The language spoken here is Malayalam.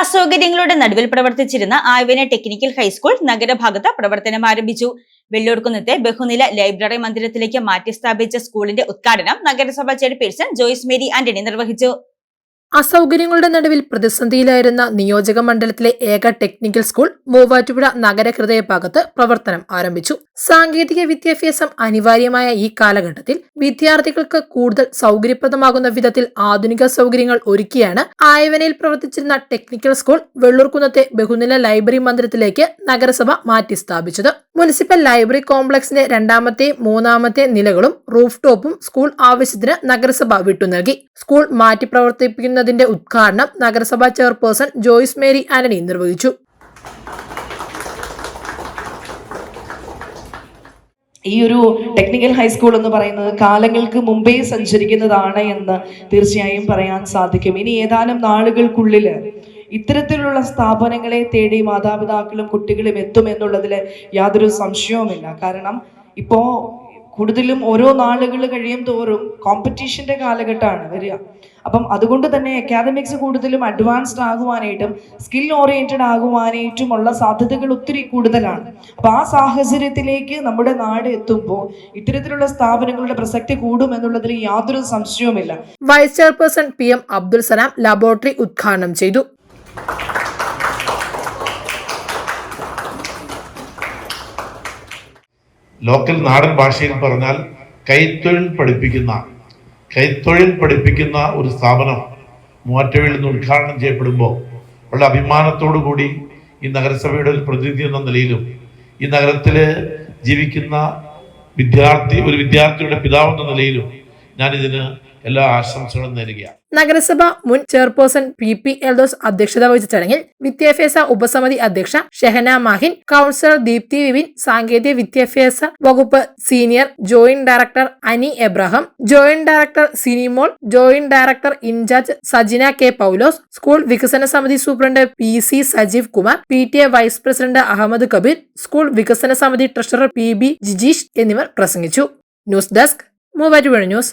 അസൗകര്യങ്ങളുടെ നടുവിൽ പ്രവർത്തിച്ചിരുന്ന ആയവന ടെക്നിക്കൽ ഹൈസ്കൂൾ നഗരഭാഗത്ത് പ്രവർത്തനം ആരംഭിച്ചു. വെള്ളൂർക്കുന്നത്തെ ബഹുനില ലൈബ്രറി മന്ദിരത്തിലേക്ക് മാറ്റി സ്ഥാപിച്ച സ്കൂളിന്റെ ഉദ്ഘാടനം നഗരസഭ ചെയർപേഴ്സൺ ജോയ്സ് മേരി ആന്റണി നിർവഹിച്ചു. അസൗകര്യങ്ങളുടെ നടുവിൽ പ്രതിസന്ധിയിലായിരുന്ന നിയോജക മണ്ഡലത്തിലെ ഏക ടെക്നിക്കൽ സ്കൂൾ മൂവാറ്റുപുഴ നഗരഹൃദയ ഭാഗത്ത് പ്രവർത്തനം ആരംഭിച്ചു. സാങ്കേതിക വിദ്യാഭ്യാസം അനിവാര്യമായ ഈ കാലഘട്ടത്തിൽ വിദ്യാർത്ഥികൾക്ക് കൂടുതൽ സൗകര്യപ്രദമാകുന്ന വിധത്തിൽ ആധുനിക സൗകര്യങ്ങൾ ഒരുക്കിയാണ് ആയവനയിൽ പ്രവർത്തിച്ചിരുന്ന ടെക്നിക്കൽ സ്കൂൾ വെള്ളൂർക്കുന്നത്തെ ബഹുനില ലൈബ്രറി മന്ദിരത്തിലേക്ക് നഗരസഭ മാറ്റി സ്ഥാപിച്ചത്. മുനിസിപ്പൽ ലൈബ്രറി കോംപ്ലക്സിന്റെ രണ്ടാമത്തെ മൂന്നാമത്തെ നിലകളും റൂഫ് ടോപ്പും സ്കൂൾ ആവശ്യത്തിന് നഗരസഭ വിട്ടുനൽകി സ്കൂൾ മാറ്റി പ്രവർത്തിപ്പിക്കുന്നതിന്റെ ഉദ്ഘാടനം നഗരസഭാ ചെയർപേഴ്സൺ ജോയിസ് മേരി ആന്റണി നിർവഹിച്ചു. ഈ ഒരു ടെക്നിക്കൽ ഹൈസ്കൂൾ എന്ന് പറയുന്നത് കാലങ്ങൾക്ക് മുമ്പേ സഞ്ചരിക്കുന്നതാണ് എന്ന് തീർച്ചയായും പറയാൻ സാധിക്കും. ഇനി ഏതാനും നാളുകൾക്കുള്ളിൽ ഇത്തരത്തിലുള്ള സ്ഥാപനങ്ങളെ തേടി മാതാപിതാക്കളും കുട്ടികളും എത്തും എന്നുള്ളതിൽ യാതൊരു സംശയവുമില്ല. കാരണം ഇപ്പോൾ കൂടുതലും ഓരോ നാളുകൾ കഴിയും തോറും കോമ്പറ്റീഷന്റെ കാലഘട്ടമാണ് വരിക. അപ്പം അതുകൊണ്ട് തന്നെ അക്കാദമിക്സ് കൂടുതലും അഡ്വാൻസ്ഡ് ആകുവാനായിട്ടും സ്കിൽ ഓറിയന്റഡ് ആകുവാനായിട്ടുമുള്ള സാധ്യതകൾ ഒത്തിരി കൂടുതലാണ്. അപ്പോൾ ആ സാഹചര്യത്തിലേക്ക് നമ്മുടെ നാട് എത്തുമ്പോൾ ഇത്തരത്തിലുള്ള സ്ഥാപനങ്ങളുടെ പ്രസക്തി കൂടും എന്നുള്ളതിൽ യാതൊരു സംശയവുമില്ല. Vice chairperson P M Abdul Salam laboratory ഉദ്ഘാടനം ചെയ്തു. ലോക്കൽ നാടൻ ഭാഷയിൽ പറഞ്ഞാൽ കൈത്തൊഴിൽ പഠിപ്പിക്കുന്ന കൈത്തൊഴിൽ പഠിപ്പിക്കുന്ന ഒരു സ്ഥാപനം മൂവാറ്റുപുഴയിൽ നിന്ന് ഉദ്ഘാടനം ചെയ്യപ്പെടുമ്പോൾ ഉള്ള അഭിമാനത്തോടു കൂടി ഈ നഗരസഭയുടെ ഒരു പ്രതിനിധി എന്ന നിലയിലും ഈ നഗരത്തിൽ ജീവിക്കുന്ന വിദ്യാർത്ഥി ഒരു വിദ്യാർത്ഥിയുടെ പിതാവെന്ന നിലയിലും ഞാനിതിന് എല്ലാ ആശംസകളും നേരുകയാണ്. നഗരസഭ മുൻ ചെയർപേഴ്സൺ പി പി എൽദോസ് അധ്യക്ഷത വഹിച്ച ചടങ്ങിൽ വിദ്യാഭ്യാസ ഉപസമിതി അധ്യക്ഷ ഷെഹന മാഹിൻ കൗൺസിലർ ദീപ്തി വിവിൻ സാങ്കേതിക വിദ്യാഭ്യാസ വകുപ്പ് senior joint director Ani Abraham joint director Sinimol joint director incharge Sajina K Paulose school വികസന സമിതി superintendent P C Sajeev Kumar P T A vice president Ahammed Kabeer school വികസന സമിതി ട്രഷറർ പി ബി ജിജീഷ് എന്നിവർ പ്രസംഗിച്ചു. News desk Muvattupuzha news.